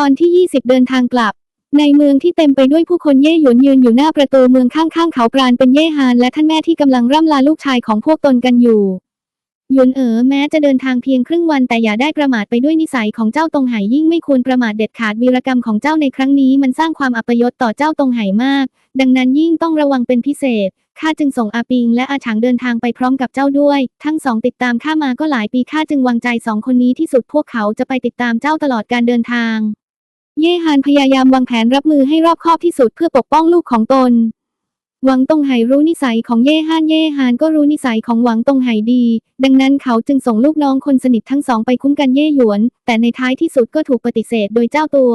ตอนที่ 20 เดินทางกลับ ในเมืองที่เต็มไปด้วยผู้คนเย่หยวนยืนอยู่หน้าประตูเมืองข้างๆเขาปราณเป็นเย่ฮานและท่านแม่ที่กำลังร่ำลาลูกชายของพวกตนกันอยู่หยวนเอ๋อแม้จะเดินทางเพียงครึ่งวันแต่อย่าได้ประมาทไปด้วยนิสัยของเจ้าตงไหยิ่งไม่ควรประมาทเด็ดขาดวีรกรรมของเจ้าในครั้งนี้มันสร้างความอัปยศต่อเจ้าตงไหมาก ดังนั้นยิ่งต้องระวังเป็นพิเศษข้าจึงส่งอาปิงและอาฉางเดินทางไปพร้อมกับเจ้าด้วย ทั้งสองติดตามข้ามาก็หลายปีข้าจึงวางใจสองคนนี้ที่สุดพวกเขาจะไปติดตามเจ้าตลอดการเดินทาง เย่ฮานพยายามวางแผนรับมือให้รอบคอบที่สุดเพื่อปกป้องลูกของตน หวังตงไห่รู้นิสัยของเย่ฮานเย่ฮานก็รู้นิสัยของหวังตงไห่ดี ดังนั้นเขาจึงส่งลูกน้องคนสนิททั้งสองไปคุ้มกันเย่หยวน แต่ในท้ายที่สุดก็ถูกปฏิเสธโดยเจ้าตัว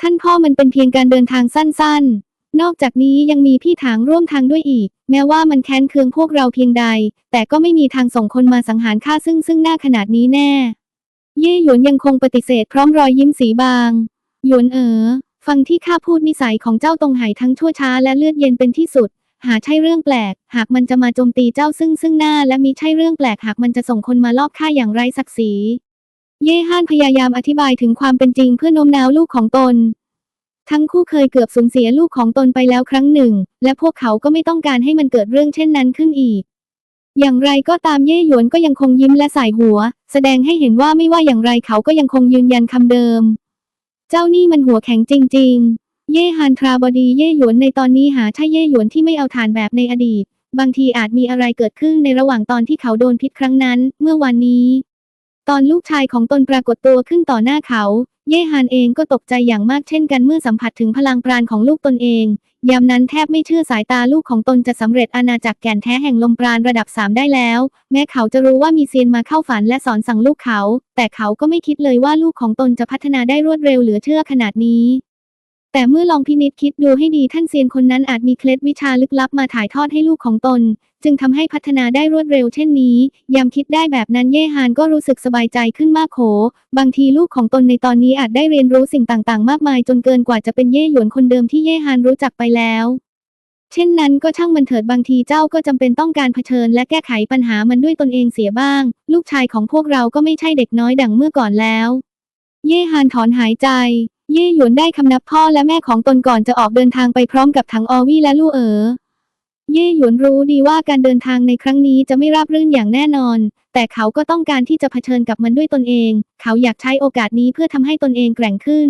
ท่านพ่อมันเป็นเพียงการเดินทางสั้น ๆนอกจากนี้ยังมีพี่ถางร่วมทางด้วยอีก แม้ว่ามันแค้นเคืองพวกเราเพียงใด แต่ก็ไม่มีทางส่งคนมาสังหารข้าซึ่งซึ่งหน้าขนาดนี้แน่ เย่หยวนยังคงปฏิเสธพร้อมรอยยิ้มสีบาง หยวนเอ๋อ ฟังที่ข้าพูดนิสัยของเจ้าตรงไหทั้งชั่วช้าและเลือดเย็นเป็นที่สุด หาใช่เรื่องแปลก หากมันจะมาโจมตีเจ้าซึ่งซึ่งหน้าและมีใช่เรื่องแปลกหากมันจะส่งคนมาลอบฆ่าอย่างไร้ศักดิ์ศรี เย่ห้านพยายามอธิบายถึงความเป็นจริงเพื่อโน้มน้าวลูกของตน ทั้งคู่เคยเกือบสูญเสียลูกของตนไปแล้วครั้งหนึ่ง และพวกเขาก็ไม่ต้องการให้มันเกิดเรื่องเช่นนั้นขึ้นอีกอย่างไรก็ตามเย่หยวนก็ยังคงยิ้มและสายหัว แสดงให้เห็นว่าไม่ว่าอย่างไรเขาก็ยังคงยืนยันคำเดิม เจ้านี่มันหัวแข็งจริง ๆ เย่ฮันทราบดีเย่หยวนในตอนนี้หาใช่เย่หยวนที่ไม่เอาฐานแบบในอดีต บางทีอาจมีอะไรเกิดขึ้นในระหว่างตอนที่เขาโดนพิษครั้งนั้น เมื่อวันนี้ ตอนลูกชายของตนปรากฏตัวขึ้นต่อหน้าเขา เย่ฮานเองก็ตกใจอย่างมากเช่นกันเมื่อสัมผัสถึงพลังปราณของลูกตนเอง ยามนั้นแทบไม่เชื่อสายตาลูกของตนจะสำเร็จอาณาจักรแก่นแท้แห่งลมปราณระดับสามได้แล้ว แม้เขาจะรู้ว่ามีเซียนมาเข้าฝันและสอนสั่งลูกเขา แต่เขาก็ไม่คิดเลยว่าลูกของตนจะพัฒนาได้รวดเร็วเหลือเชื่อขนาดนี้ แต่เมื่อลองพินิจคิดดูให้ดีท่านเซียนคนนั้นอาจมีเคล็ดวิชาลึกลับมาถ่ายทอดให้ลูกของตน จึงทำให้พัฒนาได้รวดเร็วเช่นนี้ยามคิดได้แบบนั้นเย่ฮานก็รู้สึกสบายใจขึ้นมากโข บางทีลูกของตนในตอนนี้อาจได้เรียนรู้สิ่งต่างๆ มากมายจนเกินกว่าจะเป็นเย่หยวนคนเดิมที่เย่ฮานรู้จักไปแล้ว เช่นนั้นก็ช่างมันเถิดบางทีเจ้าก็จำเป็นต้องการเผชิญ และแก้ไขปัญหามันด้วยตนเองเสียบ้าง ลูกชายของพวกเราก็ไม่ใช่เด็กน้อยดังเมื่อก่อนแล้ว เย่ฮานถอนหายใจ เย่หยวนได้คำนับพ่อและแม่ของตนก่อนจะออกเดินทางไปพร้อมกับถังออวี่และลู่เอ๋อ เย่หยวนรู้ดีว่าการเดินทางในครั้งนี้จะไม่ราบรื่นอย่างแน่นอน แต่เขาก็ต้องการที่จะเผชิญกับมันด้วยตนเอง เขาอยากใช้โอกาสนี้เพื่อทำให้ตนเองแกร่งขึ้น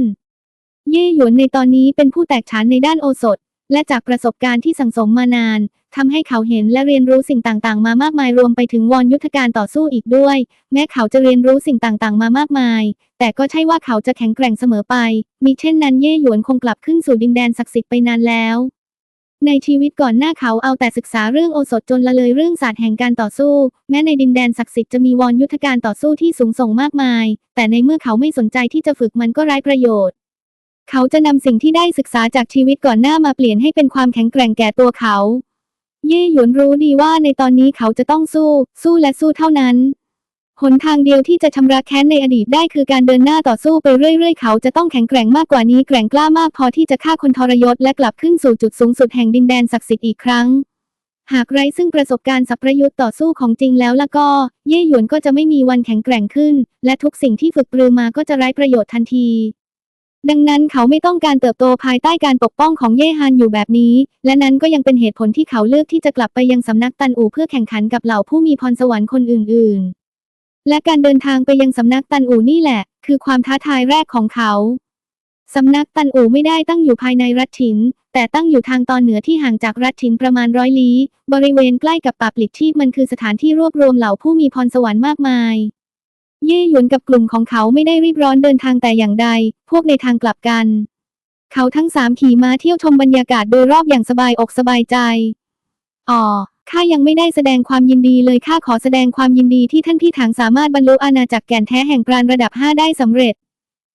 เย่หยวนในตอนนี้เป็นผู้แตกฉานในด้านโอสถ และจากประสบการณ์ที่สังสมมานานทำให้เขาเห็นและเรียนรู้สิ่งต่างๆ มามากมายรวมไปถึงวอนยุทธการต่อสู้อีกด้วย แม้เขาจะเรียนรู้สิ่งต่างๆ มามากมาย แต่ก็ใช่ว่าเขาจะแข็งแกร่งเสมอไป มิเช่นนั้นเย่หยวนคงกลับขึ้นสู่ดินแดนศักดิ์สิทธิ์ไปนานแล้วในชีวิตก่อนหน้าเขาเอาแต่ศึกษาเรื่องโอสถจนละเลยเรื่องศาสตร์แห่งการต่อสู้ แม้ในดินแดนศักดิ์สิทธิ์จะมีวอนยุทธการต่อสู้ที่สูงส่งมากมาย แต่ในเมื่อเขาไม่สนใจที่จะฝึกมันก็ไร้ประโยชน์ เขาจะนำสิ่งที่ได้ศึกษาจากชีวิตก่อนหน้ามาเปลี่ยนให้เป็นความแข็งแกร่งแก่ตัวเขา เย่หยวนรู้ดีว่าในตอนนี้เขาจะต้องสู้ สู้และสู้เท่านั้น หนทางเดียวที่จะชำระแค้นในอดีตได้คือการเดินหน้าต่อสู้ไปเรื่อยๆ เขาจะต้องแข็งแกร่งมากกว่านี้แกร่งกล้ามากพอที่จะฆ่าคนทรยศและกลับขึ้นสู่จุดสูงสุดแห่งดินแดนศักดิ์สิทธิ์อีกครั้งหากไร้ซึ่งประสบการณ์สัพประยุทธ์ต่อสู้ของจริงแล้วละก็ เย่หยวนก็จะไม่มีวันแข็งแกร่งขึ้น และทุกสิ่งที่ฝึกปรือมาก็จะไร้ประโยชน์ทันที ดังนั้นเขาไม่ต้องการเติบโตภายใต้การปกป้องของเย่ฮันอยู่แบบนี้ และนั้นก็ยังเป็นเหตุผลที่เขาเลือกที่จะกลับไปยังสำนักตันอู่เพื่อแข่งขันกับเหล่าผู้มีพรสวรรค์คนอื่น ๆ และการเดินทางไปยังสำนักตันอู่นี่แหละ คือความท้าทายแรกของเขาสำนักตันอู่ไม่ได้ตั้งอยู่ภายในรัฐฉิน แต่ตั้งอยู่ทางตอนเหนือที่ห่างจากรัฐฉินประมาณร้อยลี้ บริเวณใกล้กับป่าปลิดชีพมันคือสถานที่รวบรวมเหล่าผู้มีพรสวรรค์มากมาย เย่หยวนกับกลุ่มของเขาไม่ได้รีบร้อนเดินทางแต่อย่างใด พวกในทางกลับกัน เขาทั้งสามขี่ม้าเที่ยวชมบรรยากาศโดยรอบอย่างสบายอกสบายใจ อ๋อ ข้ายังไม่ได้แสดงความยินดีเลยข้าขอแสดงความยินดีที่ท่านพี่ถังสามารถบรรลุอาณาจักรแก่นแท้แห่งปราณระดับ 5 ได้สำเร็จ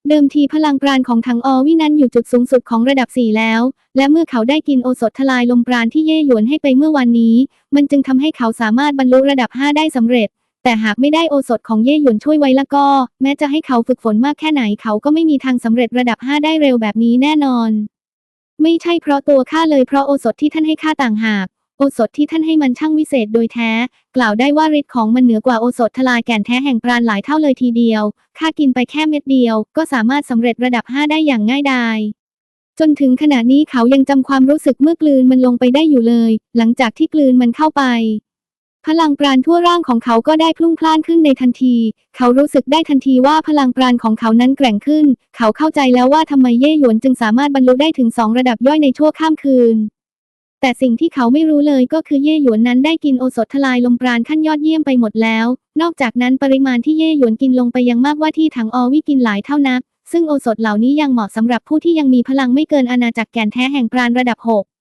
เดิมทีพลังปราณของถังอวินั้นอยู่จุดสูงสุดของระดับ 4 แล้ว และเมื่อเขาได้กินโอสถทลายลมปราณที่เย่หยวนให้ไปเมื่อวันนี้ มันจึงทำให้เขาสามารถบรรลุระดับ 5 ได้สำเร็จ แต่หากไม่ได้โอสถของเย่หยวนช่วยไว้ละก็ แม้จะให้เขาฝึกฝนมากแค่ไหนเขาก็ไม่มีทางสำเร็จระดับ 5 ได้เร็วแบบนี้แน่นอน ไม่ใช่เพราะตัวข้าเลยเพราะโอสถที่ท่านให้ข้าต่างหาก โอสถที่ท่านให้มันช่างวิเศษโดยแท้ กล่าวได้ว่าฤทธิ์ของมันเหนือกว่าโอสถทลายแก่นแท้แห่งปราณหลายเท่าเลยทีเดียวข้ากินไปแค่เม็ดเดียว ก็สามารถสำเร็จระดับ 5 ได้อย่างง่ายดายจนถึงขณะนี้เขายังจำความรู้สึกเมื่อกลืนมันลงไปได้อยู่เลย หลังจากที่กลืนมันเข้าไป พลังปราณทั่วร่างของเขาก็ได้พลุ่งพล่านขึ้นในทันที เขารู้สึกได้ทันทีว่าพลังปราณของเขานั้นแกร่งขึ้น เขาเข้าใจแล้วว่าทำไมเย่หยวนจึงสามารถบรรลุได้ถึงสองระดับย่อยในชั่วข้ามคืน แต่สิ่งที่เขาไม่รู้เลยก็คือเย่หยวนนั้นได้กินโอสถทลายลมปราณขั้นยอดเยี่ยมไปหมดแล้ว นอกจากนั้นปริมาณที่เย่หยวนกินลงไปยังมากว่าที่ถังอวิกินหลายเท่านัก ซึ่งโอสถเหล่านี้ยังเหมาะสำหรับผู้ที่ยังมีพลังไม่เกินอาณาจักรแก่นแท้แห่งปราณระดับ6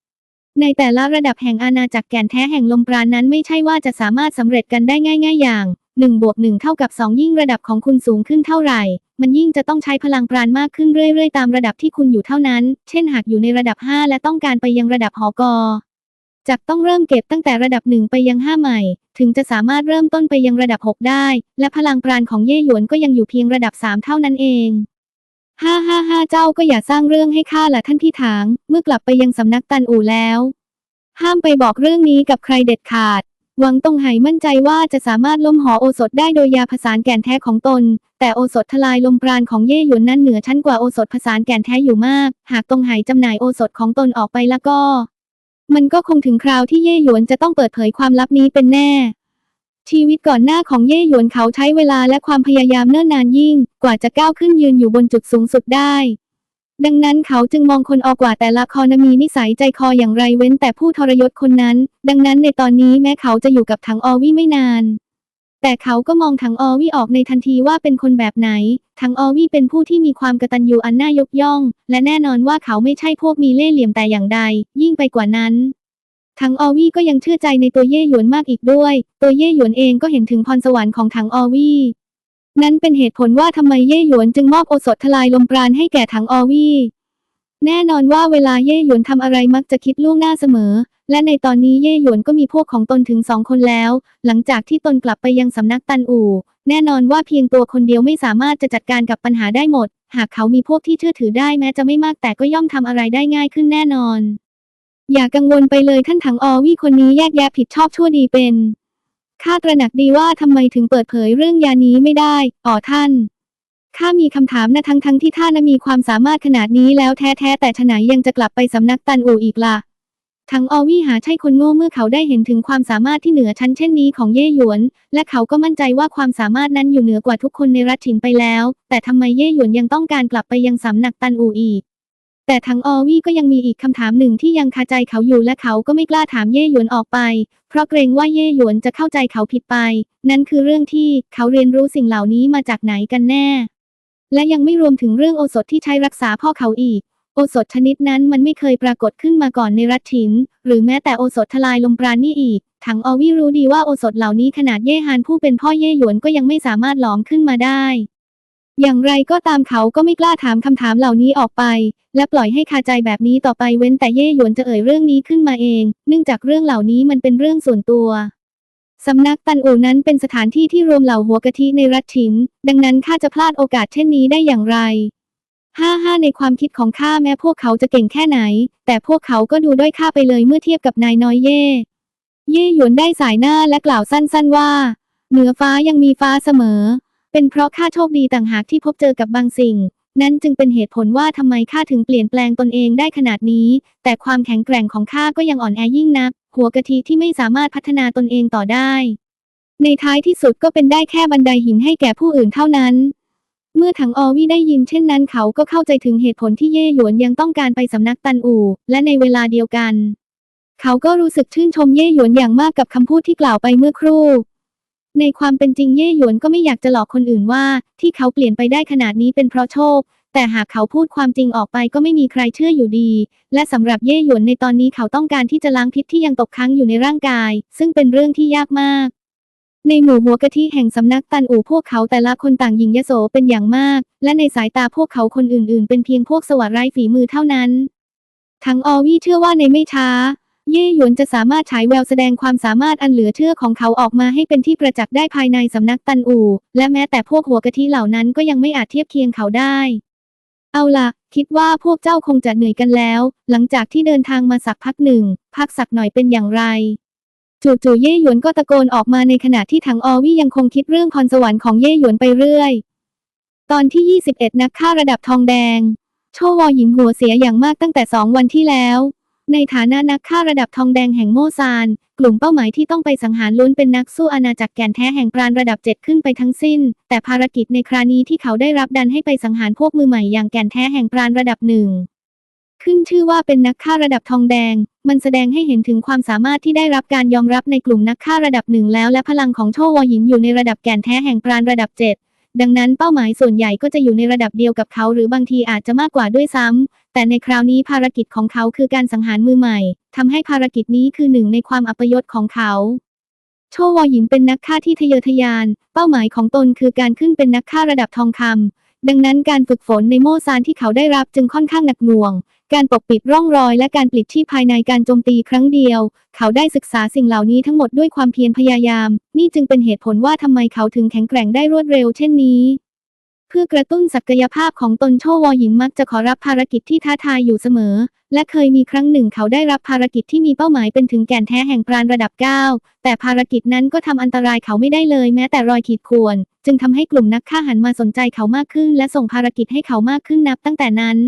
ในแต่ละระดับแห่งอาณาจักรแก่นแท้แห่งลมปราณนั้นไม่ใช่ว่าจะสามารถสำเร็จกันได้ง่าย ๆ อย่าง1บวก1เท่ากับ 2 ยิ่งระดับของคุณสูงขึ้นเท่าไหร่ มันยิ่งจะต้องใช้พลังปราณมากขึ้นเรื่อย ๆ ตามระดับที่คุณอยู่เท่านั้น เช่นหากอยู่ในระดับ 5 และต้องการไปยังระดับหอกอจักต้องเริ่มเก็บตั้งแต่ระดับ 1 ไปยัง 5 ใหม่ ถึงจะสามารถเริ่มต้นไปยังระดับ 6 ได้ และพลังปราณของเย่หยวนก็ยังอยู่เพียงระดับ 3 เท่านั้นเอง ฮ่าฮ่าฮ่าเจ้าก็อย่าสร้างเรื่องให้ข้าละท่านพี่ถาง เมื่อกลับไปยังสำนักตันอู่แล้ว ห้ามไปบอกเรื่องนี้กับใครเด็ดขาด หวังตงไหมั่นใจว่าจะสามารถล้มหอโอสถได้โดยยาผสานแก่นแท้ของตน แต่โอสถทลายลมปราณของเย่หยวนนั้นเหนือชั้นกว่าโอสถผสานแก่นแท้อยู่มาก หากตงไหจำหน่ายโอสถของตนออกไปแล้วก็ มันก็คงถึงคราวที่เย่หยวนจะต้องเปิดเผยความลับนี้เป็นแน่ ชีวิตก่อนหน้าของเย่หยวนเขาใช้เวลาและความพยายามเนิ่นนานยิ่ง กว่าจะก้าวขึ้นยืนอยู่บนจุดสูงสุดได้ ดังนั้นเขาจึงมองคนออกกว่าแต่ละคอนมีนิสัยใจคออย่างไรเว้นแต่ผู้ทรยศคนนั้น ดังนั้นในตอนนี้แม้เขาจะอยู่กับถังอวี่ไม่นาน แต่เขาก็มองถังอวี่ออกในทันทีว่าเป็นคนแบบไหน ถังออวี่เป็นผู้ที่มีความกตัญญูอันน่ายกย่อง และแน่นอนว่าเขาไม่ใช่พวกมีเล่ห์เหลี่ยมแต่อย่างใด ยิ่งไปกว่านั้น ถังออวี่ก็ยังเชื่อใจในตัวเย่หยวนมากอีกด้วย ตัวเย่หยวนเองก็เห็นถึงพรสวรรค์ของถังออวี่นั่นเป็นเหตุผลว่าทำไมเย่หยวนจึงมอบโอสถทลายลมปราณให้แก่ถังออวี่แน่นอนว่าเวลาเย่หยวนทำอะไรมักจะคิดล่วงหน้าเสมอ และในตอนนี้เย่หยวนก็มีพวกของตนถึงสองคนแล้ว หลังจากที่ตนกลับไปยังสำนักตันอู่ แน่นอนว่าเพียงตัวคนเดียวไม่สามารถจะจัดการกับปัญหาได้หมด หากเขามีพวกที่เชื่อถือได้แม้จะไม่มากแต่ก็ย่อมทำอะไรได้ง่ายขึ้นแน่นอน อย่ากังวลไปเลยท่านถังอวี่คนนี้แยกแยะผิดชอบชั่วดีเป็น ข้าตระหนักดีว่าทำไมถึงเปิดเผยเรื่องยานี้ไม่ได้ อ๋อท่าน ข้ามีคำถามนะทั้งทั้งที่ท่านมีความสามารถขนาดนี้แล้วแท้ๆแต่ฉไหนยังจะกลับไปสำนักตันอูอีกล่ะทั้งอวี่หาใช่คนโง่เมื่อเขาได้เห็นถึงความสามารถที่เหนือชั้นเช่นนี้ของเย่หยวน และเขาก็มั่นใจว่าความสามารถนั้นอยู่เหนือกว่าทุกคนในรัฐฉินไปแล้ว แต่ทำไมเย่หยวนยังต้องการกลับไปยังสำนักตันอูอีก แต่ทั้งออวี่ก็ยังมีอีกคำถามหนึ่งที่ยังคาใจเขาอยู่และเขาก็ไม่กล้าถามเย่หยวนออกไป เพราะเกรงว่าเย่หยวนจะเข้าใจเขาผิดไป นั่นคือเรื่องที่เขาเรียนรู้สิ่งเหล่านี้มาจากไหนกันแน่ และยังไม่รวมถึงเรื่องโอสถที่ใช้รักษาพ่อเขาอีก โอสถชนิดนั้นมันไม่เคยปรากฏขึ้นมาก่อนในรัฐถิน หรือแม้แต่โอสถทลายลมปราณนี่อีกถังออวี่รู้ดีว่าโอสถเหล่านี้ขนาดเย่ฮานผู้เป็นพ่อเย่หยวนก็ยังไม่สามารถหลอมขึ้นมาได้ อย่างไรก็ตามเขาก็ไม่กล้าถามคำถามเหล่านี้ออกไป และปล่อยให้คาใจแบบนี้ต่อไปเว้นแต่เย่หยวนจะเอ่ยเรื่องนี้ขึ้นมาเอง เนื่องจากเรื่องเหล่านี้มันเป็นเรื่องส่วนตัวสำนักตันอูนั้นเป็นสถานที่ที่รวมเหล่าหัวกะทิในรัฐฉิน ดังนั้นข้าจะพลาดโอกาสเช่นนี้ได้อย่างไรห้าห้าในความคิดของข้าแม้พวกเขาจะเก่งแค่ไหน แต่พวกเขาก็ดูด้อยค่าไปเลยเมื่อเทียบกับนายน้อยเย่ เย่หยวนได้สายหน้าและกล่าวสั้นๆว่า เหนือฟ้ายังมีฟ้าเสมอ เป็นเพราะข้าโชคดีต่างหากที่พบเจอกับบางสิ่ง นั่นจึงเป็นเหตุผลว่าทำไมข้าถึงเปลี่ยนแปลงตนเองได้ขนาดนี้ แต่ความแข็งแกร่งของข้าก็ยังอ่อนแอยิ่งนัก หัวกะทิที่ไม่สามารถพัฒนาตนเองต่อได้ ในท้ายที่สุดก็เป็นได้แค่บันไดหินให้แก่ผู้อื่นเท่านั้น เมื่อถังอวี่ได้ยินเช่นนั้นเขาก็เข้าใจถึงเหตุผลที่เย่หยวนยังต้องการไปสำนักตันอู่ และในเวลาเดียวกัน เขาก็รู้สึกชื่นชมเย่หยวนอย่างมากกับคำพูดที่กล่าวไปเมื่อครู่ ในความเป็นจริงเย่หยวนก็ไม่อยากจะหลอกคนอื่นว่า ที่เขาเปลี่ยนไปได้ขนาดนี้เป็นเพราะโชค แต่หากเขาพูดความจริงออกไปก็ไม่มีใครเชื่ออยู่ดี และสำหรับเย่หยวนในตอนนี้เขาต้องการที่จะล้างพิษที่ยังตกค้างอยู่ในร่างกาย ซึ่งเป็นเรื่องที่ยากมาก ในหมู่หัวกะทิแห่งสำนักตันอู่พวกเขาแต่ละคนต่างหญิงยโสเป็นอย่างมาก และในสายตาพวกเขาคนอื่นๆ เป็นเพียงพวกสวัสดิ์ไร้ฝีมือเท่านั้น ทั้งออวี่เชื่อว่าในไม่ช้า เย่หยวนจะสามารถฉายแววแสดงความสามารถอันเหลือเชื่อของเขาออกมาให้เป็นที่ประจักษ์ได้ภายในสำนักตันอู่ และแม้แต่พวกหัวกะทิเหล่านั้นก็ยังไม่อาจเทียบเคียงเขาได้ เอาล่ะ คิดว่าพวกเจ้าคงจะเหนื่อยกันแล้ว หลังจากที่เดินทางมาสักพักหนึ่ง พักสักหน่อยเป็นอย่างไรจู่ๆเย่หยวนก็ตะโกนออกมาในขณะที่ถังออวี่ยังคงคิดเรื่องพรสวรรค์ของเย่หยวนไปเรื่อย ตอนที่ 21 นักฆ่าระดับทองแดง โชวอหญิงหัวเสียอย่างมากตั้งแต่สองวันที่แล้ว ในฐานะนักฆ่าระดับทองแดงแห่งโมซาน กลุ่มเป้าหมายที่ต้องไปสังหารล้วนเป็นนักสู้อาณาจักรแก่นแท้แห่งปราณระดับ 7 ขึ้นไปทั้งสิ้น แต่ภารกิจในครานี้ที่เขาได้รับดันให้ไปสังหารพวกมือใหม่อย่างแก่นแท้แห่งปราณระดับหนึ่งขึ้นชื่อว่าเป็นนักฆ่าระดับทองแดง มันแสดงให้เห็นถึงความสามารถที่ได้รับการยอมรับในกลุ่มนักฆ่าระดับหนึ่งแล้วและพลังของโชวอหญินอยู่ในระดับแก่นแท้แห่งปราณระดับ 7 ดังนั้นเป้าหมายส่วนใหญ่ก็จะอยู่ในระดับเดียวกับเขาหรือบางทีอาจจะมากกว่าด้วยซ้ำ แต่ในคราวนี้ภารกิจของเขาคือการสังหารมือใหม่ ทำให้ภารกิจนี้คือหนึ่งในความอัปยศของเขา โชวอหญิงเป็นนักฆ่าที่ทะเยอทะยาน เป้าหมายของตนคือการขึ้นเป็นนักฆ่าระดับทองคำ ดังนั้นการฝึกฝนในโมซานที่เขาได้รับจึงค่อนข้างหนักหน่วง การปกปิดร่องรอยและการปลิดชีพภายในการโจมตีครั้งเดียว เขาได้ศึกษาสิ่งเหล่านี้ทั้งหมดด้วยความเพียรพยายาม นี่จึงเป็นเหตุผลว่าทำไมเขาถึงแข็งแกร่งได้รวดเร็วเช่นนี้ เพื่อกระตุ้นศักยภาพของตนโชวอหญิงมักจะขอรับภารกิจที่ท้าทายอยู่เสมอ และเคยมีครั้งหนึ่งเขาได้รับภารกิจที่มีเป้าหมายเป็นถึงแก่นแท้แห่งปราณระดับ 9 แต่ภารกิจนั้นก็ทำอันตรายเขาไม่ได้เลยแม้แต่รอยขีดข่วน จึงทำให้กลุ่มนักฆ่าหันมาสนใจเขามากขึ้น และส่งภารกิจให้เขามากขึ้นนับตั้งแต่นั้น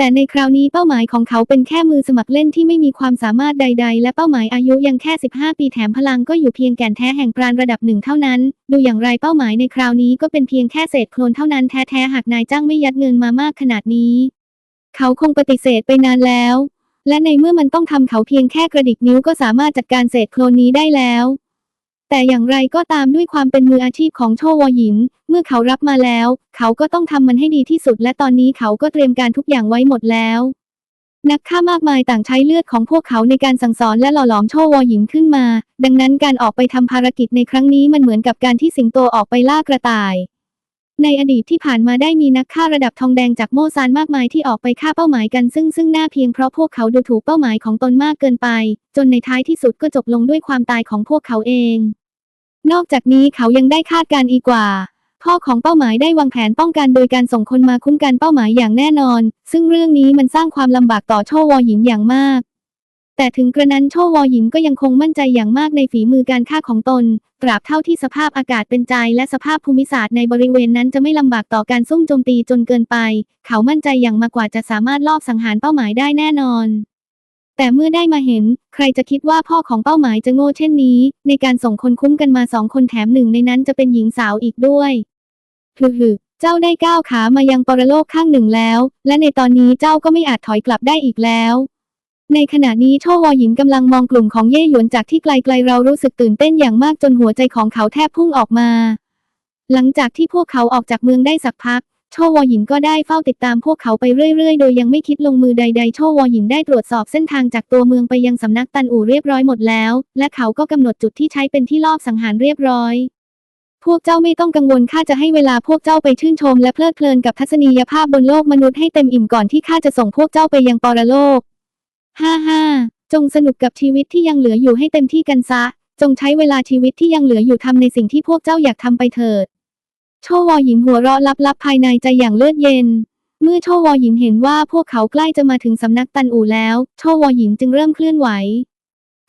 แต่ในคราวนี้เป้าหมายของเขาเป็นแค่มือสมัครเล่นที่ไม่มีความสามารถใด ๆ และเป้าหมายอายุยังแค่ 15 ปีแถมพลังก็อยู่เพียงแก่นแท้แห่งปราณระดับหนึ่งเท่านั้น ดูอย่างไรเป้าหมายในคราวนี้ก็เป็นเพียงแค่เศษโคลนเท่านั้นแท้ๆหากนายจ้างไม่ยัดเงินมามากขนาดนี้ เขาคงปฏิเสธไปนานแล้ว และในเมื่อมันต้องทำเขาเพียงแค่กระดิกนิ้วก็สามารถจัดการเศษโคลนนี้ได้แล้ว แต่อย่างไรก็ตามด้วยความเป็นมืออาชีพของโชวอหยิน เมื่อเขารับมาแล้ว เขาก็ต้องทำมันให้ดีที่สุด และตอนนี้เขาก็เตรียมการทุกอย่างไว้หมดแล้ว นักฆ่ามากมายต่างใช้เลือดของพวกเขาในการสั่งสอนและหล่อหลอมโชวอหยินขึ้นมา ดังนั้นการออกไปทำภารกิจในครั้งนี้มันเหมือนกับการที่สิงโตออกไปล่ากระต่าย ในอดีตที่ผ่านมาได้มีนักฆ่าระดับทองแดงจากโมซานมากมายที่ออกไปฆ่าเป้าหมายกันซึ่งซึ่งหน้าเพียงเพราะพวกเขาดูถูกเป้าหมายของตนมากเกินไป จนในท้ายที่สุดก็จบลงด้วยความตายของพวกเขาเอง นอกจากนี้เขายังได้คาดการณ์อีกว่า พ่อของเป้าหมายได้วางแผนป้องกันโดยการส่งคนมาคุ้มกันเป้าหมายอย่างแน่นอน ซึ่งเรื่องนี้มันสร้างความลำบากต่อโชวอหญิงอย่างมากแต่ถึงกระนั้นโชวอหญิงก็ยังคงมั่นใจอย่างมากในฝีมือการฆ่าของตน ตราบเท่าที่สภาพอากาศเป็นใจและสภาพภูมิศาสตร์ในบริเวณนั้นจะไม่ลำบากต่อการซุ่มโจมตีจนเกินไป เขามั่นใจอย่างมากกว่าจะสามารถลอบสังหารเป้าหมายได้แน่นอน แต่เมื่อได้มาเห็น ใครจะคิดว่าพ่อของเป้าหมายจะโง่เช่นนี้ ในการส่งคนคุ้มกันมาสองคนแถมหนึ่งในนั้นจะเป็นหญิงสาวอีกด้วยฮึฮึเจ้าได้ก้าวขามายังปรโลกข้างหนึ่งแล้ว และในตอนนี้เจ้าก็ไม่อาจถอยกลับได้อีกแล้ว ในขณะนี้โชวอหญินกำลังมองกลุ่มของเย่หยวนจากที่ไกลๆเรารู้สึกตื่นเต้นอย่างมากจนหัวใจของเขาแทบพุ่งออกมา หลังจากที่พวกเขาออกจากเมืองได้สักพัก โชวอหญินก็ได้เฝ้าติดตามพวกเขาไปเรื่อยๆ โดยยังไม่คิดลงมือใดๆ โชวอหญินได้ตรวจสอบเส้นทางจากตัวเมืองไปยังสำนักตันอู่เรียบร้อยหมดแล้ว และเขาก็กำหนดจุดที่ใช้เป็นที่ลอบสังหารเรียบร้อยพวกเจ้าไม่ต้องกังวลข้าจะให้เวลาพวกเจ้าไปชื่นชมและเพลิดเพลินกับทัศนียภาพบนโลกมนุษย์ให้เต็มอิ่มก่อนที่ข้าจะส่งพวกเจ้าไปยังปรโลก ฮ่าฮ่าจงสนุกกับชีวิตที่ยังเหลืออยู่ให้เต็มที่กันซะ จงใช้เวลาชีวิตที่ยังเหลืออยู่ทำในสิ่งที่พวกเจ้าอยากทำไปเถิด โชวอหญินหัวเราะลับๆภายในใจอย่างเลือดเย็น เมื่อโชวอหญินเห็นว่าพวกเขาใกล้จะมาถึงสำนักตันอู่แล้ว โชวอหญินจึงเริ่มเคลื่อนไหว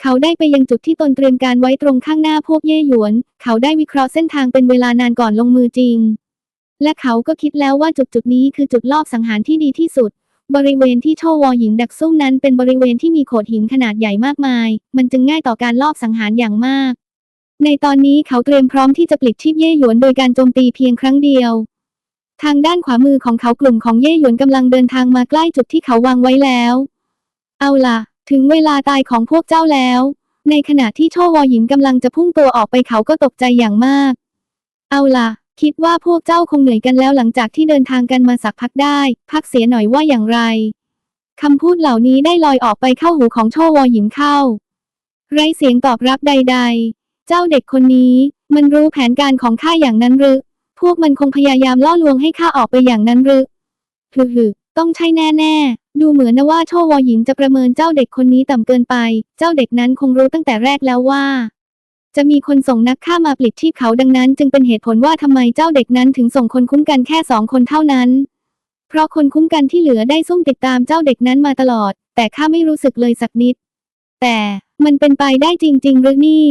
เขาได้ไปยังจุดที่ตนเตรียมการไว้ตรงข้างหน้าพวกเย่หยวน เขาได้วิเคราะห์เส้นทางเป็นเวลานานก่อนลงมือจริง และเขาก็คิดแล้วว่าจุดจุดนี้คือจุดลอบสังหารที่ดีที่สุด บริเวณที่โชวอหญิงดักซุ่มนั้นเป็นบริเวณที่มีโขดหินขนาดใหญ่มากมาย มันจึงง่ายต่อการลอบสังหารอย่างมาก ในตอนนี้เขาเตรียมพร้อมที่จะปลิดชีพเย่หยวนโดยการโจมตีเพียงครั้งเดียว ทางด้านขวามือของเขากลุ่มของเย่หยวนกำลังเดินทางมาใกล้จุดที่เขาวางไว้แล้ว เอาล่ะ ถึงเวลาตายของพวกเจ้าแล้ว ในขณะที่โชวอหินกำลังจะพุ่งตัวออกไปเขาก็ตกใจอย่างมาก เอาล่ะ คิดว่าพวกเจ้าคงเหนื่อยกันแล้วหลังจากที่เดินทางกันมาสักพักได้ พักเสียหน่อยว่าอย่างไรคำพูดเหล่านี้ได้ลอยออกไปเข้าหูของโชวอหญินเข้า ไรเสียงตอบรับใด ๆ เจ้าเด็กคนนี้ มันรู้แผนการของข้าอย่างนั้นหรือพวกมันคงพยายามล่อลวงให้ข้าออกไปอย่างนั้นหรือฮึฮึต้องใช่แน่ๆ ดูเหมือนนะว่าโชวอหญิงจะประเมินเจ้าเด็กคนนี้ต่ำเกินไป เจ้าเด็กนั้นคงรู้ตั้งแต่แรกแล้วว่า จะมีคนส่งนักฆ่ามาปลิดชีพเขาดังนั้น จึงเป็นเหตุผลว่าทำไมเจ้าเด็กนั้นถึงส่งคนคุ้มกันแค่สองคนเท่านั้น เพราะคนคุ้มกันที่เหลือได้ซุ่มติดตามเจ้าเด็กนั้นมาตลอด แต่ข้าไม่รู้สึกเลยสักนิด แต่มันเป็นไปได้จริง ๆ หรือนี่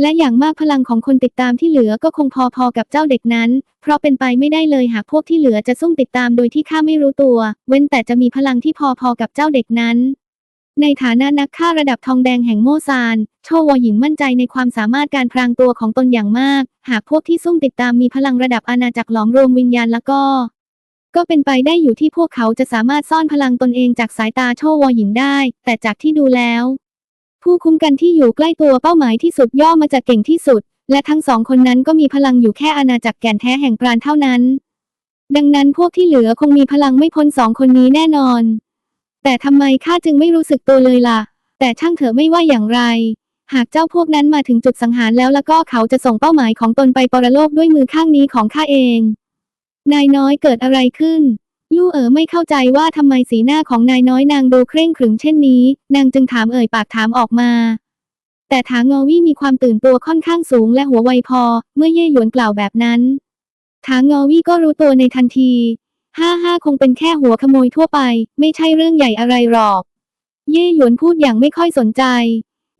และอย่างมากพลังของคนติดตามที่เหลือก็คงพอๆกับเจ้าเด็กนั้น เพราะเป็นไปไม่ได้เลยหากพวกที่เหลือจะซุ่มติดตามโดยที่ข้าไม่รู้ตัว เว้นแต่จะมีพลังที่พอๆกับเจ้าเด็กนั้นในฐานะนักฆ่าระดับทองแดงแห่งโมซาน โชวหญิงมั่นใจในความสามารถการพรางตัวของตนอย่างมาก หากพวกที่ซุ่มติดตามมีพลังระดับอาณาจักรหลอมรวมวิญญาณแล้วก็ ก็เป็นไปได้อยู่ที่พวกเขาจะสามารถซ่อนพลังตนเองจากสายตาโชวหญิงได้ แต่จากที่ดูแล้ว ผู้คุ้มกันที่อยู่ใกล้ตัวเป้าหมายที่สุดย่อมาจากเก่งที่สุด และทั้งสองคนนั้นก็มีพลังอยู่แค่อาณาจักรแก่นแท้แห่งปราณเท่านั้น ดังนั้นพวกที่เหลือคงมีพลังไม่พ้นสองคนนี้แน่นอน แต่ทำไมข้าจึงไม่รู้สึกตัวเลยล่ะ แต่ช่างเถอะไม่ว่าอย่างไร หากเจ้าพวกนั้นมาถึงจุดสังหารแล้วแล้วก็เขาจะส่งเป้าหมายของตนไปปรโลกด้วยมือข้างนี้ของข้าเอง นายน้อยเกิดอะไรขึ้น ลู่เอ๋อไม่เข้าใจว่าทำไมสีหน้าของนายน้อยนางดูเคร่งขรึมเช่นนี้ นางจึงถามเอ่ยปากถามออกมา แต่ถางอวี่มีความตื่นตัวค่อนข้างสูงและหัวไวพอ เมื่อเย่หยวนกล่าวแบบนั้นถางอวี่ก็รู้ตัวในทันทีห้าห้าคงเป็นแค่หัวขโมยทั่วไป ไม่ใช่เรื่องใหญ่อะไรหรอก เย่หยวนพูดอย่างไม่ค่อยสนใจ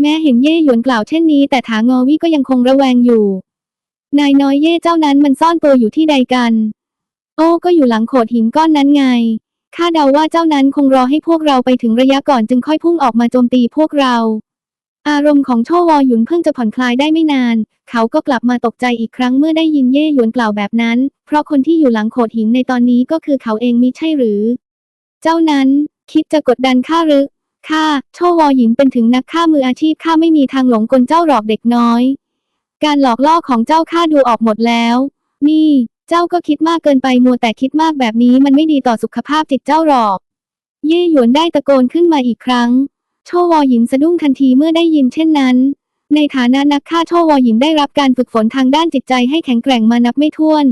แม้เห็นเย่หยวนกล่าวเช่นนี้ แต่ถางอวี่ก็ยังคงระแวงอยู่ นายน้อยเย่เจ้านั้นมันซ่อนตัวอยู่ที่ใดกัน โอ้ก็อยู่หลังโขดหินก้อนนั้นไงข้าเดาว่าเจ้านั้นคงรอให้พวกเราไปถึงระยะก่อนจึงค่อยพุ่งออกมาโจมตีพวกเรา อารมณ์ของโชวอหยุนเพิ่งจะผ่อนคลายได้ไม่นาน เขาก็กลับมาตกใจอีกครั้งเมื่อได้ยินเย่หยวนกล่าวแบบนั้น เพราะคนที่อยู่หลังโขดหินในตอนนี้ก็คือเขาเองมิใช่หรือ เจ้านั้นคิดจะกดดันข้าหรือ ข้าโชวอหญิงเป็นถึงนักฆ่ามืออาชีพข้าไม่มีทางหลงกลเจ้าหลอกเด็กน้อย การหลอกล่อของเจ้าข้าดูออกหมดแล้ว นี่ เจ้าก็คิดมากเกินไปมัวแต่คิดมากแบบนี้มันไม่ดีต่อสุขภาพจิตเจ้าหรอก เย่หยวนได้ตะโกนขึ้นมาอีกครั้งโชวอหยินสะดุ้งทันทีเมื่อได้ยินเช่นนั้น ในฐานะนักฆ่าโชวอหยินได้รับการฝึกฝนทางด้านจิตใจให้แข็งแกร่งมานับไม่ถ้วน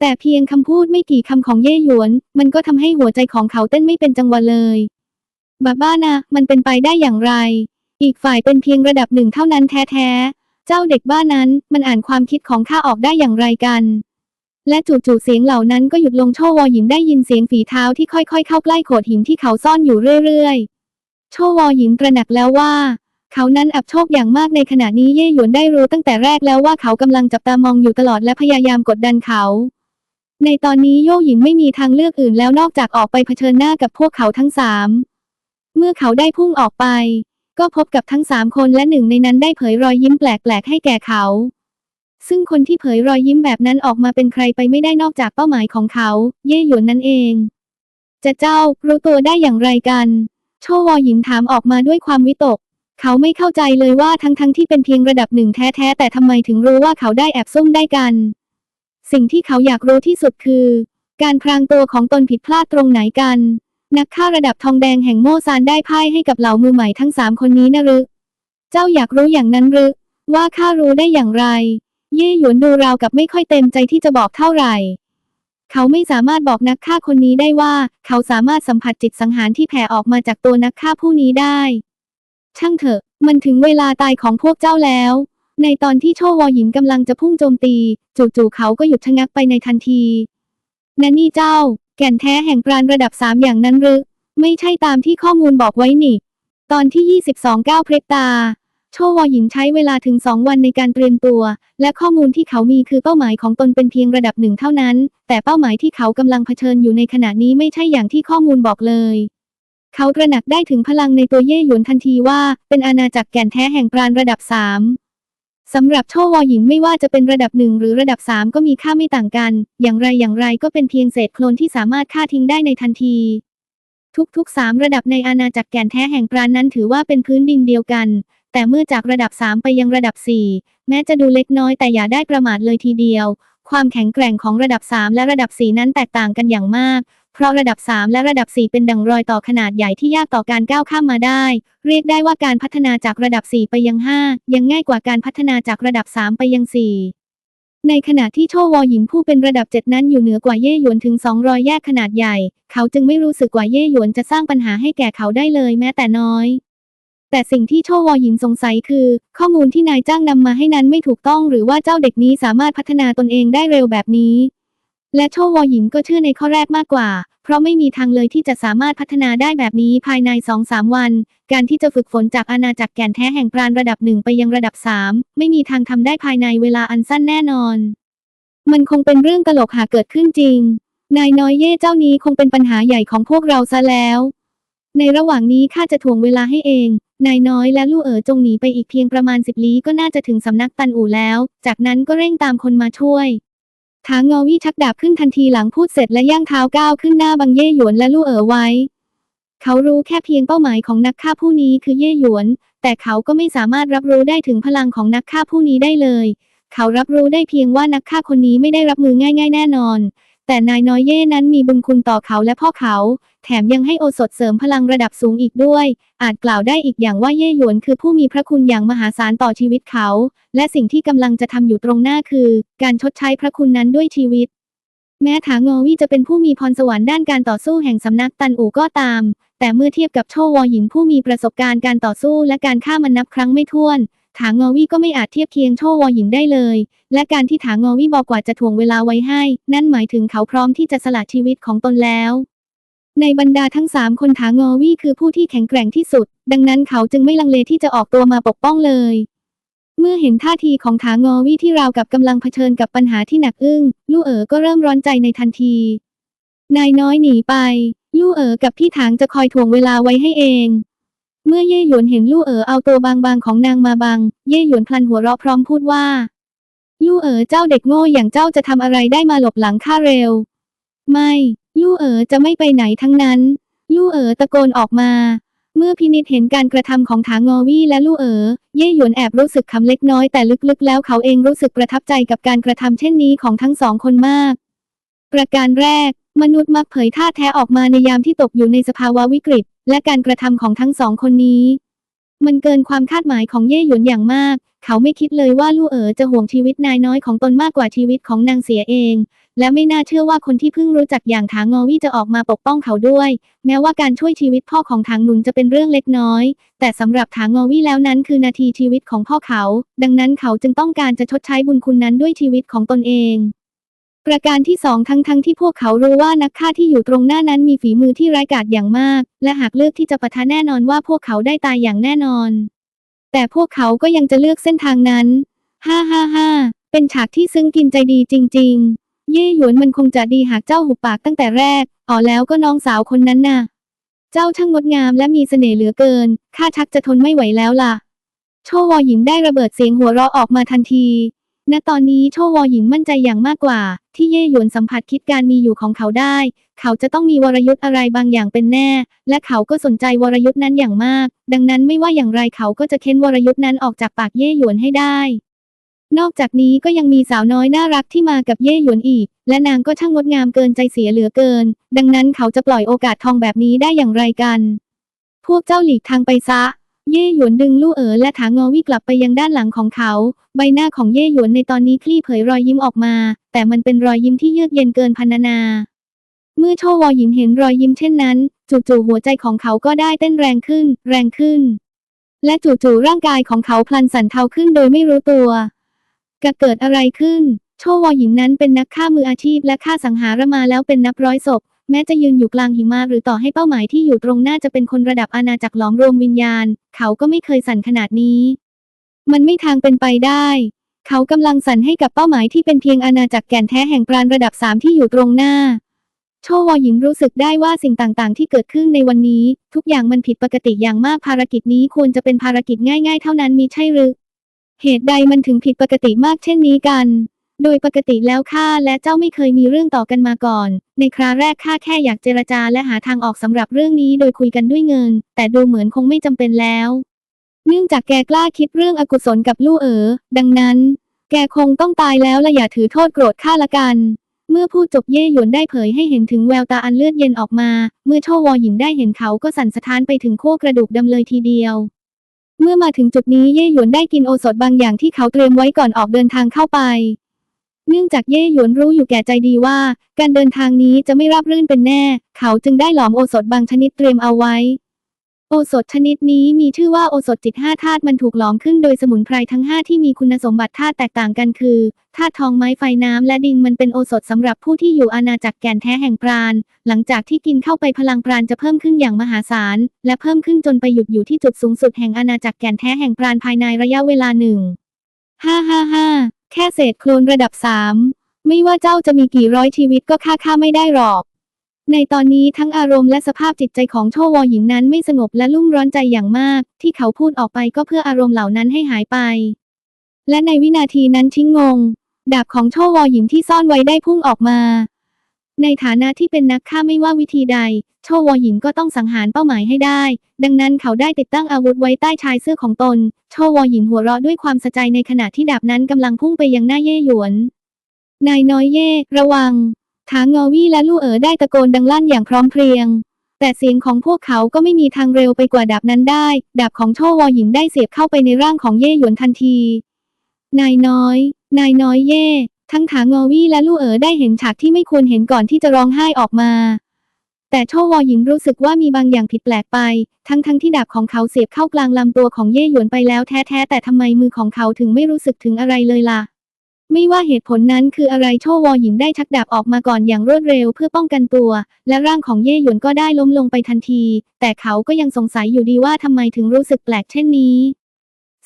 แต่เพียงคำพูดไม่กี่คำของเย่หยวน มันก็ทำให้หัวใจของเขาเต้นไม่เป็นจังหวะเลย บ้าบ้านะ มันเป็นไปได้อย่างไร อีกฝ่ายเป็นเพียงระดับหนึ่งเท่านั้นแท้ๆ เจ้าเด็กบ้านั้นมันอ่านความคิดของข้าออกได้อย่างไรกัน และจู่ๆเสียงเหล่านั้นก็หยุดลงโชวอหยินได้ยินเสียงฝีเท้าที่ค่อยๆ เข้าใกล้โขดหินที่เขาซ่อนอยู่เรื่อยๆ โชวอหยินตระหนักแล้วว่า เขานั้นอับโชคอย่างมากในขณะนี้เย่หยวนได้รู้ตั้งแต่แรกแล้วว่าเขากำลังจับตามองอยู่ตลอดและพยายามกดดันเขาในตอนนี้โย่หยินไม่มีทางเลือกอื่นแล้วนอกจากออกไปเผชิญหน้ากับพวกเขาทั้งสาม เมื่อเขาได้พุ่งออกไป ก็พบกับทั้งสามคนและหนึ่งในนั้นได้เผยรอยยิ้มแปลกๆให้แก่เขา ซึ่งคนที่เผยรอยยิ้มแบบนั้นออกมาเป็นใครไปไม่ได้นอกจากเป้าหมายของเขา เย่หยวนนั่นเอง จะเจ้ารู้ตัวได้อย่างไรกัน โชวอหยินถามออกมาด้วยความวิตก เขาไม่เข้าใจเลยว่าทั้งๆทที่เป็นเพียงระดับหนึ่งแท้ๆแต่ทำไมถึงรู้ว่าเขาได้แอบซุ่มได้กัน สิ่งที่เขาอยากรู้ที่สุดคือ การพรางตัวของตนผิดพลาดตรงไหนกัน นักฆ่าระดับทองแดงแห่งโมซานได้พ่ายให้กับเหล่ามือใหม่ทั้งสามคนนี้นะหรือ เจ้าอยากรู้อย่างนั้นหรือ ว่าข้ารู้ได้อย่างไร เย่หยวนดูราวกับไม่ค่อยเต็มใจที่จะบอกเท่าไหร่ เขาไม่สามารถบอกนักฆ่าคนนี้ได้ว่า เขาสามารถสัมผัสจิตสังหารที่แผ่ออกมาจากตัวนักฆ่าผู้นี้ได้ ช่างเถอะ มันถึงเวลาตายของพวกเจ้าแล้ว ในตอนที่โชวอหญิงกำลังจะพุ่งโจมตี จู่ๆเขาก็หยุดชะงักไปในทันทีนั่นนี่เจ้า แก่นแท้แห่งปราณระดับสามอย่างนั้นหรือ ไม่ใช่ตามที่ข้อมูลบอกไว้นี่ ตอนที่ 22ก้าวเพรบตา โชวอหญิงใช้เวลาถึงสองวันในการเตรียมตัว และข้อมูลที่เขามีคือเป้าหมายของตนเป็นเพียงระดับหนึ่งเท่านั้น แต่เป้าหมายที่เขากำลังเผชิญอยู่ในขณะนี้ไม่ใช่อย่างที่ข้อมูลบอกเลยเขาตระหนักได้ถึงพลังในตัวเย่หยวนทันทีว่า เป็นอาณาจักรแก่นแท้แห่งปราณระดับสาม สำหรับโชวอหญิงไม่ว่าจะเป็นระดับหนึ่งหรือระดับสามก็มีค่าไม่ต่างกัน อย่างไรอย่างไรก็เป็นเพียงเศษโคลนที่สามารถฆ่าทิ้งได้ในทันที ทุกๆสามระดับในอาณาจักรแก่นแท้แห่งปราณนั้นถือว่าเป็นพื้นดินเดียวกัน แต่เมื่อจากระดับ 3 ไปยังระดับ 4 แม้จะดูเล็กน้อยแต่อย่าได้ประมาทเลยทีเดียว ความแข็งแกร่งของระดับ 3 และระดับ 4 นั้นแตกต่างกันอย่างมาก เพราะระดับ 3 และระดับ 4 เป็นดังรอยต่อขนาดใหญ่ที่ยากต่อการก้าวข้ามมาได้ เรียกได้ว่าการพัฒนาจากระดับ 4 ไปยัง 5 ยังง่ายกว่าการพัฒนาจากระดับ 3 ไปยัง 4ในขณะที่โชวอหญิงผู้เป็นระดับ7นั้นอยู่เหนือกว่าเย่หยวนถึง 200 แยกขนาดใหญ่ เขาจึงไม่รู้สึกว่าเย่หยวนจะสร้างปัญหาให้แก่เขาได้เลยแม้แต่น้อย แต่สิ่งที่โชวอหยินสงสัยคือ ข้อมูลที่นายจ้างนำมาให้นั้นไม่ถูกต้อง หรือว่าเจ้าเด็กนี้สามารถพัฒนาตนเองได้เร็วแบบนี้ และโชวอหญิงก็เชื่อในข้อแรกมากกว่า เพราะไม่มีทางเลยที่จะสามารถพัฒนาได้แบบนี้ภายใน 2-3 วัน การที่จะฝึกฝนจากอาณาจักรแก่นแท้แห่งปราณระดับหนึ่งไปยังระดับ 3 ไม่มีทางทำได้ภายในเวลาอันสั้นแน่นอน มันคงเป็นเรื่องตลกหากเกิดขึ้นจริง นายน้อยเย่เจ้านี้คงเป็นปัญหาใหญ่ของพวกเราซะแล้ว ในระหว่างนี้ข้าจะถ่วงเวลาให้เอง นายน้อยและลู่เอ๋อจงหนีไปอีกเพียงประมาณสิบลี้ก็น่าจะถึงสำนักตันอู่แล้ว จากนั้นก็เร่งตามคนมาช่วย ถางอวี่ชักดาบขึ้นทันทีหลังพูดเสร็จและย่างเท้าก้าวขึ้นหน้าบังเย่หยวนและลู่เอ๋อไว้ เขารู้แค่เพียงเป้าหมายของนักฆ่าผู้นี้คือเย่หยวน แต่เขาก็ไม่สามารถรับรู้ได้ถึงพลังของนักฆ่าผู้นี้ได้เลย เขารับรู้ได้เพียงว่านักฆ่าคนนี้ไม่ได้รับมือง่าย ๆ แน่นอน แต่นายน้อยเย่นั้นมีบุญคุณต่อเขาและพ่อเขา แถมยังให้โอสถเสริมพลังระดับสูงอีกด้วย อาจกล่าวได้อีกอย่างว่าเย่หยวนคือผู้มีพระคุณอย่างมหาศาลต่อชีวิตเขา และสิ่งที่กำลังจะทำอยู่ตรงหน้าคือ การชดใช้พระคุณนั้นด้วยชีวิต แม้ถางอวี่จะเป็นผู้มีพรสวรรค์ด้านการต่อสู้แห่งสำนักตันอู่ก็ตาม แต่เมื่อเทียบกับโชวอหญิงผู้มีประสบการณ์การต่อสู้และการฆ่ามันนับครั้งไม่ถ้วน ถางอวี่ก็ไม่อาจเทียบเคียงโชวอหญิงได้เลย และการที่ถางอวี่บอกกว่าจะถ่วงเวลาไว้ให้ นั่นหมายถึงเขาพร้อมที่จะสละชีวิตของตนแล้ว ในบรรดาทั้งสามคนถางอวี่คือผู้ที่แข็งแกร่งที่สุด ดังนั้นเขาจึงไม่ลังเลที่จะออกตัวมาปกป้องเลย เมื่อเห็นท่าทีของถางอวี่ที่ราวกับกำลังเผชิญกับปัญหาที่หนักอึ้งลู่เอ๋อก็เริ่มร้อนใจในทันที นายน้อยหนีไป ลู่เอ๋อกับพี่ถางจะคอยถ่วงเวลาไว้ให้เอง เมื่อเย่หยวนเห็นลู่เอ๋อเอาตัวบางๆของนางมาบัง เย่หยวนพลันหัวเราะพร้อมพูดว่า ลู่เอ๋อเจ้าเด็กโง่อย่างเจ้าจะทำอะไรได้มาหลบหลังข้าเร็ว ไม่ ลู่เอ๋อจะไม่ไปไหนทั้งนั้น ลู่เอ๋อตะโกนออกมา เมื่อพินิจเห็นการกระทำของถางอวี่และลู่เอ๋อเย่หยวนแอบรู้สึกขำเล็กน้อยแต่ลึกๆ แล้วเขาเองรู้สึกประทับใจกับการกระทำเช่นนี้ของทั้งสองคนมาก ประการแรก มนุษย์มักเผยท่าแท้ออกมาในยามที่ตกอยู่ในสภาวะวิกฤต และการกระทำของทั้งสองคนนี้ มันเกินความคาดหมายของเย่หยวนอย่างมาก เขาไม่คิดเลยว่าลู่เอ๋อจะห่วงชีวิตนายน้อยของตนมากกว่าชีวิตของนางเสียเอง และไม่น่าเชื่อว่าคนที่เพิ่งรู้จักอย่างถางอวี่จะออกมาปกป้องเขาด้วย แม้ว่าการช่วยชีวิตพ่อของถางหนุนจะเป็นเรื่องเล็กน้อย แต่สำหรับถางอวี่แล้วนั้นคือนาทีชีวิตของพ่อเขา ดังนั้นเขาจึงต้องการจะชดใช้บุญคุณนั้นด้วยชีวิตของตนเอง ประการที่สองทั้งทั้งที่พวกเขารู้ว่านักฆ่าที่อยู่ตรงหน้านั้นมีฝีมือที่ร้ายกาจอย่างมาก และหากเลือกที่จะปะทะแน่นอนว่าพวกเขาได้ตายอย่างแน่นอน แต่พวกเขาก็ยังจะเลือกเส้นทางนั้น ฮ่าฮ่าฮ่าเป็นฉากที่ซึ้งกินใจดีจริง ๆ เย่หยวนมันคงจะดีหากเจ้าหุบปากตั้งแต่แรก อ๋อแล้วก็น้องสาวคนนั้นน่ะ เจ้าช่างงดงามและมีเสน่ห์เหลือเกิน ข้าชักจะทนไม่ไหวแล้วล่ะ โชวอหญิงได้ระเบิดเสียงหัวเราะออกมาทันที ณตอนนี้โชวอหญิงมั่นใจอย่างมากกว่า ที่เย่หยวนสัมผัสคิดการมีอยู่ของเขาได้ เขาจะต้องมีวรยุทธ์อะไรบางอย่างเป็นแน่ และเขาก็สนใจวรยุทธ์นั้นอย่างมาก ดังนั้นไม่ว่าอย่างไรเขาก็จะเค้นวรยุทธ์นั้นออกจากปากเย่หยวนให้ได้ นอกจากนี้ก็ยังมีสาวน้อยน่ารักที่มากับเย่หยวนอีก และนางก็ช่างงดงามเกินใจเสียเหลือเกิน ดังนั้นเขาจะปล่อยโอกาสทองแบบนี้ได้อย่างไรกัน พวกเจ้าหลีกทางไปซะ เย่หยวนดึงลู่เอ๋อและถางอวี่กลับไปยังด้านหลังของเขา ใบหน้าของเย่หยวนในตอนนี้คลี่เผยรอยยิ้มออกมา แต่มันเป็นรอยยิ้มที่เยือกเย็นเกินพรรณนา เมื่อโชวอหญิงเห็นรอยยิ้มเช่นนั้น จู่ๆหัวใจของเขาก็ได้เต้นแรงขึ้น แรงขึ้น และจู่ๆร่างกายของเขาพลันสั่นเทาขึ้นโดยไม่รู้ตัวกะเกิดอะไรขึ้น โชวอหญิงนั้นเป็นนักฆ่ามืออาชีพและฆ่าสังหารมาแล้วเป็นนับร้อยศพ แม้จะยืนอยู่กลางหิมะหรือต่อให้เป้าหมายที่อยู่ตรงหน้าจะเป็นคนระดับอาณาจักรหลอมรวมวิญญาณ เขาก็ไม่เคยสั่นขนาดนี้ มันไม่ทางเป็นไปได้ เขากำลังสั่นให้กับเป้าหมายที่เป็นเพียงอาณาจักรแก่นแท้แห่งปราณระดับสามที่อยู่ตรงหน้า โชวอหญิงรู้สึกได้ว่าสิ่งต่างๆ ที่เกิดขึ้นในวันนี้ ทุกอย่างมันผิดปกติอย่างมากภารกิจนี้ควรจะเป็นภารกิจง่าย ๆ เท่านั้นมีใช่หรือ เหตุใดมันถึงผิดปกติมากเช่นนี้กัน โดยปกติแล้วข้าและเจ้าไม่เคยมีเรื่องต่อกันมาก่อน ในคราแรกข้าแค่อยากเจรจาและหาทางออกสำหรับเรื่องนี้โดยคุยกันด้วยเงิน แต่ดูเหมือนคงไม่จำเป็นแล้ว เนื่องจากแกกล้าคิดเรื่องอกุศลกับลู่เอ๋อ ดังนั้น แกคงต้องตายแล้วและอย่าถือโทษโกรธข้าละกัน เมื่อพูดจบเย่หยวนได้เผยให้เห็นถึงแววตาอันเลือดเย็นออกมา เมื่อโชวอหญิงได้เห็นเขาก็สั่นสะท้านไปถึงโคกระดูกดำเลยทีเดียวเมื่อมาถึงจุดนี้เย่หยวนได้กินโอสถบางอย่างที่เขาเตรียมไว้ก่อนออกเดินทางเข้าไป เนื่องจากเย่หยวนรู้อยู่แก่ใจดีว่า การเดินทางนี้จะไม่ราบรื่นเป็นแน่ เขาจึงได้หลอมโอสถบางชนิดเตรียมเอาไว้ โอสถชนิดนี้มีชื่อว่าโอสถจิตห้าธาตุมันถูกหลอมขึ้นโดยสมุนไพรทั้ง5ที่มีคุณสมบัติธาตุแตกต่างกันคือธาตุทองไม้ไฟน้ำและดินมันเป็นโอสถสำหรับผู้ที่อยู่อาณาจักรแก่นแท้แห่งปราณ หลังจากที่กินเข้าไปพลังปราณจะเพิ่มขึ้นอย่างมหาศาล และเพิ่มขึ้นจนไปหยุดอยู่ที่จุดสูงสุดแห่งอาณาจักรแก่นแท้แห่งปราณภายในระยะเวลาหนึ่งห้าห้าห้า แค่เศษโคลนระดับสามไม่ว่าเจ้าจะมีกี่ร้อยชีวิตก็ฆ่าข้าไม่ได้หรอก ในตอนนี้ทั้งอารมณ์และสภาพจิตใจของโชวอหญิงนั้นไม่สงบและลุ่มร้อนใจอย่างมาก ที่เขาพูดออกไปก็เพื่ออารมณ์เหล่านั้นให้หายไป และในวินาทีนั้นชิงงง ดาบของโชวอหญิงที่ซ่อนไว้ได้พุ่งออกมา ในฐานะที่เป็นนักฆ่าไม่ว่าวิธีใด ชวอหญิงก็ต้องสังหารเป้าหมายให้ได้ ดังนั้นเขาได้ติดตั้งอาวุธไว้ใต้ชายเสื้อของตนโชวอหญิงหัวเราะด้วยความสะใจในขณะที่ดาบนั้นกำลังพุ่งไปยังหน้าเย่หยวน นายน้อยเย่ ระวังถางอวี่และลู่เอ๋อได้ตะโกนดังลั่นอย่างพร้อมเพรียง แต่เสียงของพวกเขาก็ไม่มีทางเร็วไปกว่าดาบนั้นได้ ดาบของโชวอหญิงได้เสียบเข้าไปในร่างของเย่หยวนทันที นายน้อย นายน้อยเย่ ทั้งถางอวี่และลู่เอ๋อได้เห็นฉากที่ไม่ควรเห็นก่อนที่จะร้องไห้ออกมา แต่โชวอหญิงรู้สึกว่ามีบางอย่างผิดแปลกไป ทั้งทั้งที่ดาบของเขาเสียบเข้ากลางลำตัวของเย่หยวนไปแล้วแท้ๆแต่ทำไมมือของเขาถึงไม่รู้สึกถึงอะไรเลยล่ะ ไม่ว่าเหตุผลนั้นคืออะไรโชวอหญิงได้ชักดาบออกมาก่อนอย่างรวดเร็วเพื่อป้องกันตัว และร่างของเย่หยวนก็ได้ล้มลงไปทันที แต่เขาก็ยังสงสัยอยู่ดีว่าทำไมถึงรู้สึกแปลกเช่นนี้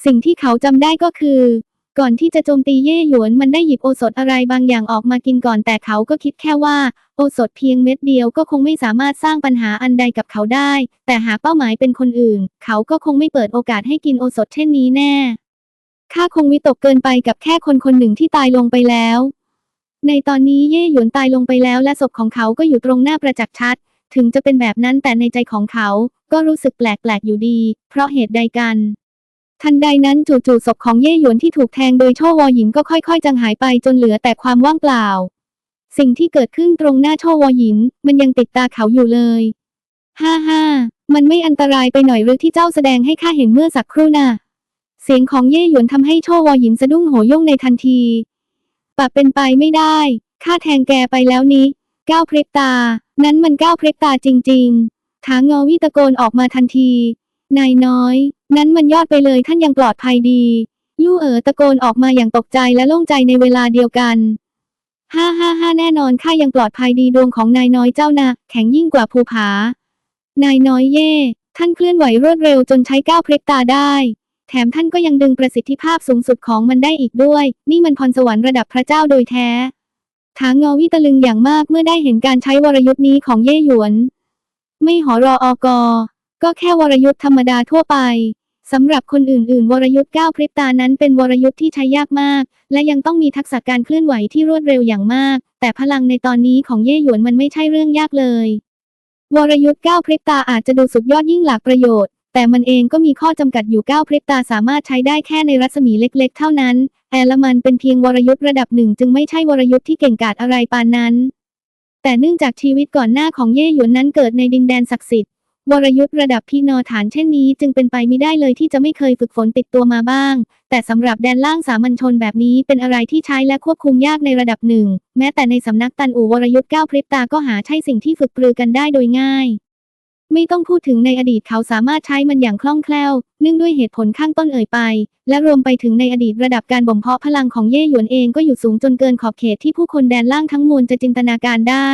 สิ่งที่เขาจำได้ก็คือ ก่อนที่จะโจมตีเย่หยวนมันได้หยิบโอสถอะไรบางอย่างออกมากินก่อนแต่เขาก็คิดแค่ว่า โอสถเพียงเม็ดเดียวก็คงไม่สามารถสร้างปัญหาอันใดกับเขาได้ แต่หากเป้าหมายเป็นคนอื่น เขาก็คงไม่เปิดโอกาสให้กินโอสถเช่นนี้แน่ข้าคงวิตกเกินไปกับแค่คนคนหนึ่งที่ตายลงไปแล้ว ในตอนนี้เย่หยวนตายลงไปแล้วและศพของเขาก็อยู่ตรงหน้าประจักษ์ชัด ถึงจะเป็นแบบนั้นแต่ในใจของเขาก็รู้สึกแปลกๆอยู่ดี เพราะเหตุใดกัน ทันใดนั้นจู่ๆศพของเย่หยวนที่ถูกแทงโดยโชวอหญิงก็ค่อยๆจางหายไปจนเหลือแต่ความว่างเปล่า สิ่งที่เกิดขึ้นตรงหน้าโชวอหญิงมันยังติดตาเขาอยู่เลย ฮ่าฮ่ามันไม่อันตรายไปหน่อยหรือที่เจ้าแสดงให้ข้าเห็นเมื่อสักครู่น่ะ เสียงของเย่หยวนทำให้โชวอหญิงสะดุ้งโหยงในทันทีปะเป็นไปไม่ได้ ข้าแทงแกไปแล้วนี้ ก้าวพริบตา นั้นมันก้าวพริบตาจริง ๆ ถางอวิตะโกนออกมาทันที นายน้อย นั้นมันยอดไปเลยท่านยังปลอดภัยดียู่เอ๋อตะโกนออกมาอย่างตกใจและโล่งใจในเวลาเดียวกันฮ่าฮ่าฮ่าแน่นอนข้ายังปลอดภัยดีดวงของนายน้อยเจ้านะแข็งยิ่งกว่าภูผา นายน้อยเย่ ท่านเคลื่อนไหวรวดเร็วจนใช้ก้าวพริบตาได้ แถมท่านก็ยังดึงประสิทธิภาพสูงสุดของมันได้อีกด้วย นี่มันพรสวรรค์ระดับพระเจ้าโดยแท้ถางอวิตะลึงอย่างมากเมื่อได้เห็นการใช้วรยุทธ์นี้ของเย่หยวน ไม่หอรออกอ ก็แค่วรยุทธ์ธรรมดาทั่วไปสำหรับคนอื่นๆ วรยุทธ์ก้าวพริบตานั้นเป็นวรยุทธ์ที่ใช้ยากมาก และยังต้องมีทักษะการเคลื่อนไหวที่รวดเร็วอย่างมาก แต่พลังในตอนนี้ของเย่หยวนมันไม่ใช่เรื่องยากเลย วรยุทธ์ก้าวพริบตาอาจจะดูสุดยอดยิ่งหลากประโยชน์ แต่มันเองก็มีข้อจำกัดอยู่ก้าวพริบตาสามารถใช้ได้แค่ในรัศมีเล็ก ๆ เท่านั้น แอลมันเป็นเพียงวรยุทธ์ระดับหนึ่งจึงไม่ใช่วรยุทธ์ที่เก่งกาจอะไรปานนั้น แต่เนื่องจากชีวิตก่อนหน้าของเย่หยวนนั้นเกิดในดินแดนศักดิ์สิทธิ วรยุทธ์ระดับพี่นอฐานเช่นนี้จึงเป็นไปไม่ได้เลยที่จะไม่เคยฝึกฝนติดตัวมาบ้าง แต่สำหรับแดนล่างสามัญชนแบบนี้เป็นอะไรที่ใช้และควบคุมยากในระดับหนึ่ง แม้แต่ในสำนักตันอูวรยุทธ์ก้าวพริบตาก็หาใช่สิ่งที่ฝึกปรือกันได้โดยง่าย ไม่ต้องพูดถึงในอดีตเขาสามารถใช้มันอย่างคล่องแคล่ว เนื่องด้วยเหตุผลข้างต้นเอ่ยไป และรวมไปถึงในอดีตระดับการบ่มเพาะพลังของเย่หยวนเองก็อยู่สูงจนเกินขอบเขตที่ผู้คนแดนล่างทั้งมวลจะจินตนาการได้